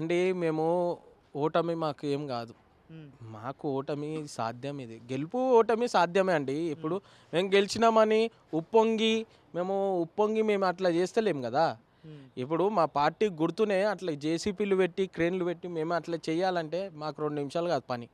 అండి మేము ఓటమి మాకు ఏం కాదు. మాకు ఓటమి సాధ్యం ఇది. గెలుపు ఓటమి సాధ్యమే అండి. ఇప్పుడు మేము గెలిచినామని ఉప్పొంగి మేము ఉప్పొంగి మేము అట్లా చేస్తలేం కదా. ఇప్పుడు మా పార్టీ గుర్తునే అట్లా జేసీపీలు పెట్టి క్రేన్లు పెట్టి మేము అట్లా చేయాలంటే మాకు రెండు నిమిషాలు కాదు పని.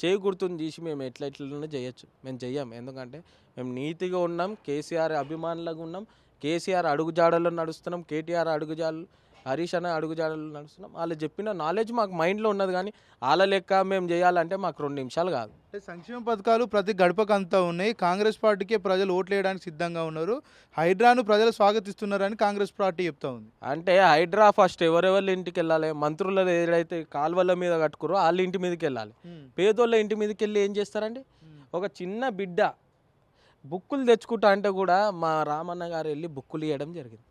చేయి గుర్తుని తీసి మేము ఎట్లా ఎట్లనే చేయొచ్చు. మేము చెయ్యం. ఎందుకంటే మేము నీతిగా ఉన్నాం కేసీఆర్ అభిమానులుగా ఉన్నాం కేసీఆర్ అడుగుజాడల్లో నడుస్తున్నాం కేటీఆర్ అడుగుజాడలు హరీష్ అన్న అడుగుజాడల్లో నడుస్తున్నాం. వాళ్ళు చెప్పిన నాలెడ్జ్ మాకు మైండ్లో ఉన్నది కానీ వాళ్ళ లెక్క మేము చేయాలంటే మాకు రెండు నిమిషాలు కాదు. అంటే సంక్షేమ పథకాలు ప్రతి గడపకు అంతా ఉన్నాయి. కాంగ్రెస్ పార్టీకే ప్రజలు ఓట్లు వేయడానికి సిద్ధంగా ఉన్నారు. హైడ్రాను ప్రజలు స్వాగతిస్తున్నారని కాంగ్రెస్ పార్టీ చెప్తా ఉంది. అంటే హైడ్రా ఫస్ట్ ఎవరెవరి ఇంటికి వెళ్ళాలి? మంత్రులు ఏదైతే కాలువల మీద కట్టుకురో వాళ్ళ ఇంటి మీదకి వెళ్ళాలి. పేదోళ్ళ ఇంటి మీదకి వెళ్ళి ఏం చేస్తారండి? ఒక చిన్న బిడ్డ బుక్కులు తెచ్చుకుంటా అంటే కూడా మా రామన్న గారు వెళ్ళి బుక్కులు ఇవ్వడం జరిగింది.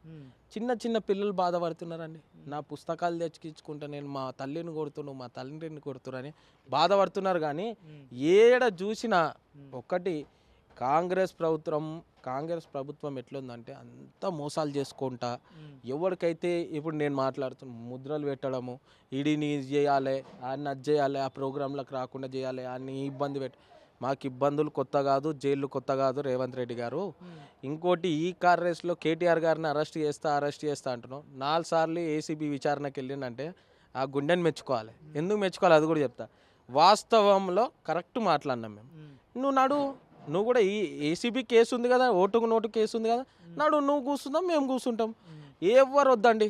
చిన్న చిన్న పిల్లలు బాధపడుతున్నారండి. నా పుస్తకాలు తెచ్చుకించుకుంటా నేను మా తల్లిని కొడుతున్నాను మా తండ్రిని కొడుతున్నారని బాధపడుతున్నారు కానీ ఏడ చూసినా ఒక్కటి కాంగ్రెస్ ప్రభుత్వం కాంగ్రెస్ ప్రభుత్వం ఎట్లుందంటే అంతా మోసాలు చేసుకుంటా ఎవరికైతే ఇప్పుడు నేను మాట్లాడుతున్నా ముద్రలు పెట్టడము ఈడీని చేయాలి ఆయన అది చేయాలి ఆ ప్రోగ్రాంలకు రాకుండా చేయాలి అన్ని ఇబ్బంది పెట్టి మాకు ఇబ్బందులు కొత్త కాదు జైళ్ళు కొత్త కాదు రేవంత్ రెడ్డి గారు. ఇంకోటి ఈ కార్ రేస్లో కేటీఆర్ గారిని అరెస్ట్ చేస్తా అరెస్ట్ చేస్తా అంటున్నాం. నాలుగు సార్లు ఏసీబీ విచారణకి వెళ్ళిందంటే ఆ గుండెని మెచ్చుకోవాలి. ఎందుకు మెచ్చుకోవాలి? అది కూడా చెప్తా. వాస్తవంలో కరెక్ట్ మాట్లాడినాం మేము. నువ్వు నడు నువ్వు కూడా ఈ ఏసీబీ కేసు ఉంది కదా ఓటుకు నోటు కేసు ఉంది కదా నడు నువ్వు కూర్చుందాం మేము కూర్చుంటాం. ఎవరు వద్దండి?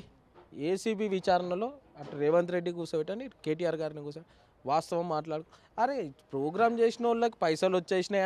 ఏసీబీ విచారణలో అటు రేవంత్ రెడ్డి కూర్చోబెట్టండి కేటీఆర్ గారిని కూర్చో వాస్తవం మాట్లాడు అరే ప్రోగ్రామ్ చేసిన వాళ్ళకి పైసలు వచ్చేసినాయి